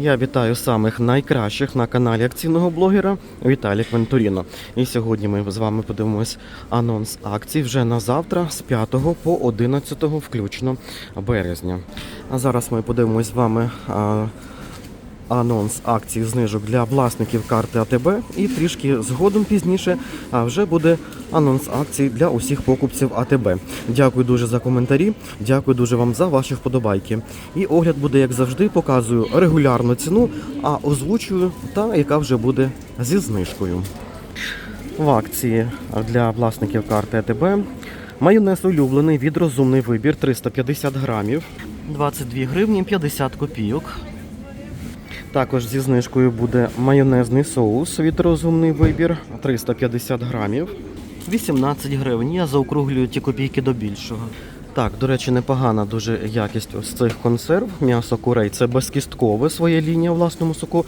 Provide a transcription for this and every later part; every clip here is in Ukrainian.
Я вітаю самих найкращих на каналі акційного блогера Віталій Квентуріно. І сьогодні ми з вами подивимось анонс акцій вже на завтра з 5 по 11 включно березня. А зараз ми подивимось з вами а, анонс акцій знижок для власників карти АТБ. І трішки згодом пізніше вже буде анонс акцій для усіх покупців АТБ. Дякую дуже за коментарі. Дякую дуже вам за ваші вподобайки. І огляд буде, як завжди, показую регулярну ціну, а озвучую та яка вже буде зі знижкою. В акції для власників карти АТБ майонез улюблений від розумний вибір 350 грамів, 22 гривні 50 копійок. Також зі знижкою буде майонезний соус від розумний вибір 350 грамів. 18 гривень. Я заокруглюю ті копійки до більшого. Так, до речі, непогана дуже якість ось цих консерв. М'ясо курей це безкісткове, своя лінія в власному соку.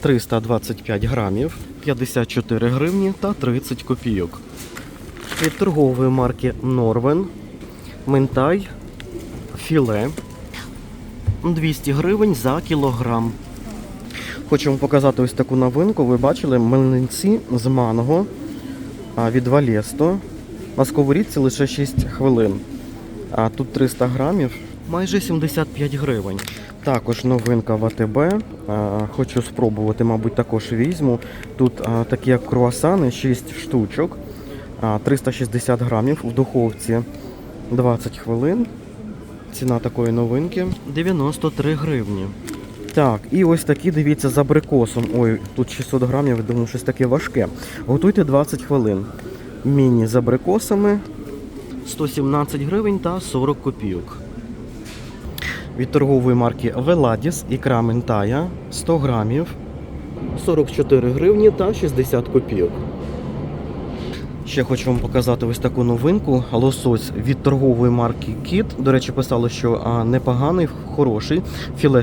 325 грамів, 54 гривні та 30 копійок. Від торгової марки Норвен, Ментай, філе 200 гривень за кілограм. Хочу вам показати ось таку новинку. Ви бачили млинці з манго від Валєсто. На сковорідці лише 6 хвилин. А тут 300 грамів, майже 75 гривень. Також новинка в АТБ. Хочу спробувати, мабуть, також візьму. Тут такі як круасани, 6 штучок, 360 грамів в духовці 20 хвилин. Ціна такої новинки 93 гривні. Так, і ось такі, дивіться, з абрикосом. Ой, тут 600 грамів, я думаю, щось таке важке. Готуйте 20 хвилин. Міні з абрикосами 117 гривень та 40 копійок. Від торгової марки Веладіс ікра ментая 100 грамів 44 гривні та 60 копійок. Ще хочу вам показати ось таку новинку. Лосось від торгової марки Кіт. До речі, писало, що а, непоганий, хороший. Філе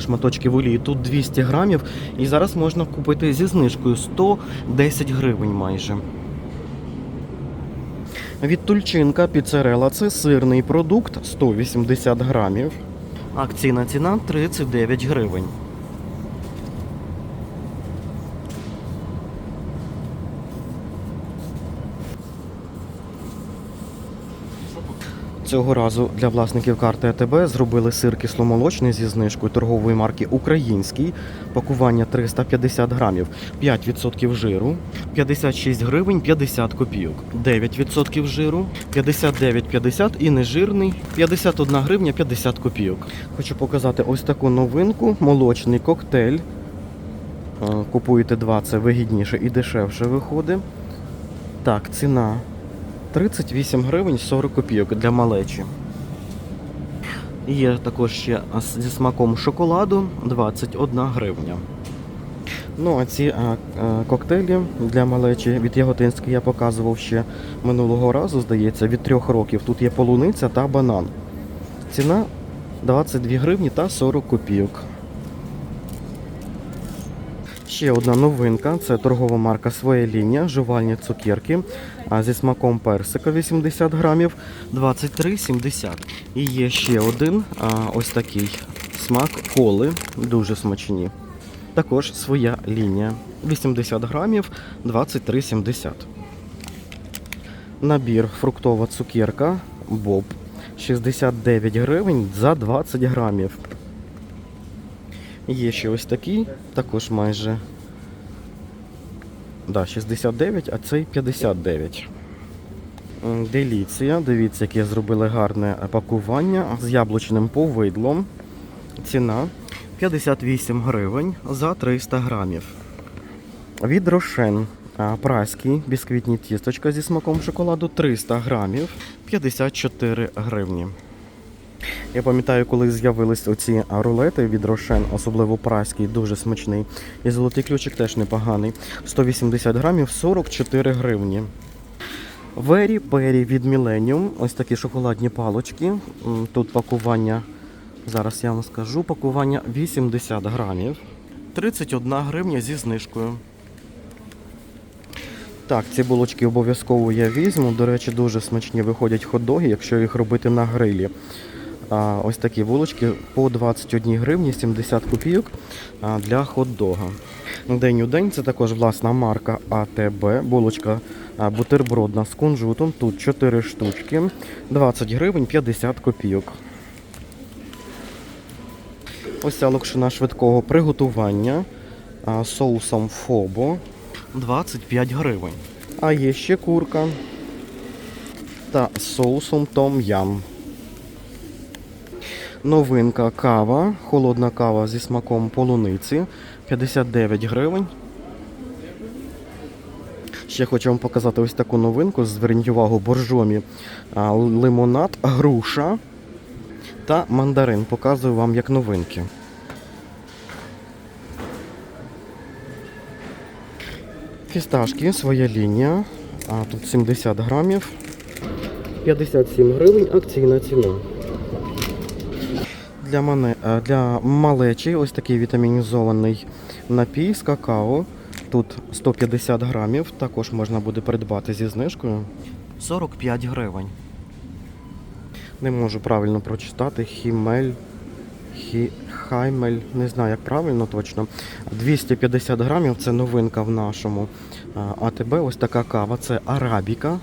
в олії. Тут 200 грамів. І зараз можна купити зі знижкою 110 гривень майже. Від тульчинка піцерела це сирний продукт 180 грамів. Акційна ціна 39 гривень. Цього разу для власників карти АТБ зробили сир кисломолочний зі знижкою торгової марки Український. Пакування 350 грамів, 5% жиру, 56 гривень 50 копійок, 9% жиру, 59,50 і нежирний, 51 гривня 50 копійок. Хочу показати ось таку новинку. Молочний коктейль. Е, Купуєте два, це вигідніше і дешевше виходить. Так, ціна 38 гривень 40 копійок для малечі. Є також ще зі смаком шоколаду 21 гривня. Ну, а ці а, а, коктейлі для малечі від Яготинської я показував ще минулого разу, здається, від трьох років. Тут є полуниця та банан. Ціна 22 гривні та 40 копійок. Ще одна новинка це торгова марка Своя лінія, жувальні цукерки зі смаком персика 80 грамів 23,70. І є ще один ось такий смак коли, дуже смачні. Також своя лінія 80 грамів 23,70. Набір фруктова цукерка Боб 69 гривень за 20 грамів. Є ще ось такий, також майже да, 69, а цей 59. Деліція. Дивіться, яке зробили гарне пакування з яблучним повидлом. Ціна 58 гривень за 300 грамів. Від Рошен а, праський бісквітні тісточка зі смаком шоколаду 300 грамів 54 гривні. Я пам'ятаю, коли з'явились оці рулети від Рошен, особливо праський, дуже смачний. І золотий ключик теж непоганий. 180 грамів 44 гривні. Вері Пері від Millennium. Ось такі шоколадні палочки. Тут пакування, зараз я вам скажу, пакування 80 грамів. 31 гривня зі знижкою. Так, ці булочки обов'язково я візьму. До речі, дуже смачні виходять хот-доги, якщо їх робити на грилі. А, ось такі булочки по 21 гривні 70 копійок для хот-дога. День у день це також власна марка АТБ, булочка бутербродна з кунжутом. Тут 4 штучки, 20 гривень 50 копійок. Ось ця локшина швидкого приготування соусом фобо 25 гривень. А є ще курка та соусом том ям. Новинка кава, холодна кава зі смаком полуниці 59 гривень. Ще хочу вам показати ось таку новинку. Зверніть увагу, боржомі лимонад, груша та мандарин. Показую вам як новинки. Фісташки, своя лінія. А тут 70 грамів. 57 гривень акційна ціна. Для, мене, е, для малечі ось такий вітамінізований напій з какао. Тут 150 грамів, також можна буде придбати зі знижкою. 45 гривень. Не можу правильно прочитати. Хімель. Хі, хаймель, не знаю, як правильно точно. 250 грамів це новинка в нашому АТБ. Ось така кава. Це арабіка.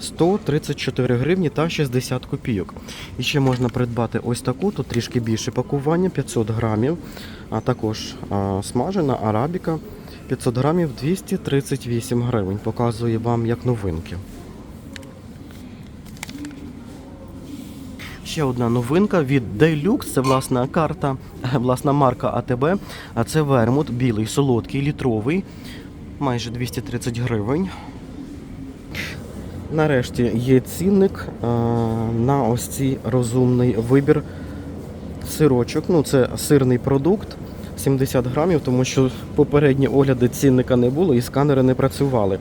134 гривні та 60 копійок. І ще можна придбати ось таку, тут трішки більше пакування, 500 грамів. А також а, смажена арабіка 500 грамів 238 гривень. Показую вам як новинки. Ще одна новинка від Deluxe, це власна карта, власна марка АТБ. А це вермут білий, солодкий, літровий, майже 230 гривень. Нарешті є цінник на ось цей розумний вибір сирочок. Ну, це сирний продукт 70 грамів, тому що попередні огляди цінника не було і сканери не працювали.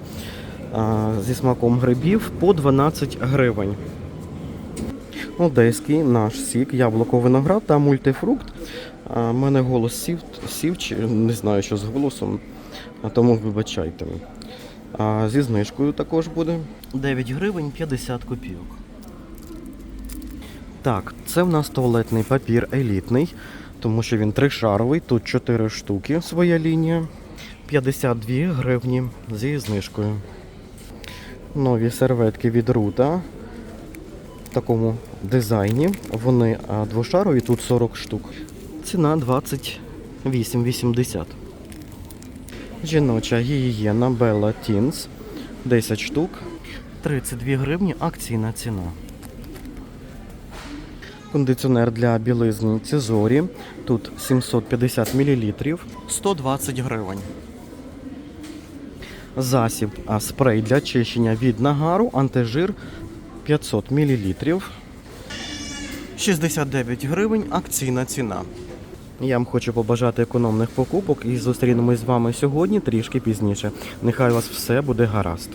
Зі смаком грибів по 12 гривень. Одеський наш сік, яблуко, виноград та мультифрукт. А, в мене голос сів, сів чи не знаю, що з голосом, тому вибачайте. А, зі знижкою також буде 9 гривень 50 копійок. Так, це в нас туалетний папір елітний, тому що він тришаровий, тут 4 штуки, своя лінія. 52 гривні зі знижкою. Нові серветки від Рута в такому дизайні. Вони двошарові, тут 40 штук. Ціна 28,80. Жіноча гігієна Bella Teens 10 штук. 32 гривні акційна ціна. Кондиціонер для білизни Цезорі. Тут 750 мл, 120 гривень. Засіб а, спрей для чищення від нагару, антижир 500 мл. 69 гривень акційна ціна. Я вам хочу побажати економних покупок і зустрінемось з вами сьогодні трішки пізніше. Нехай у вас все буде гаразд.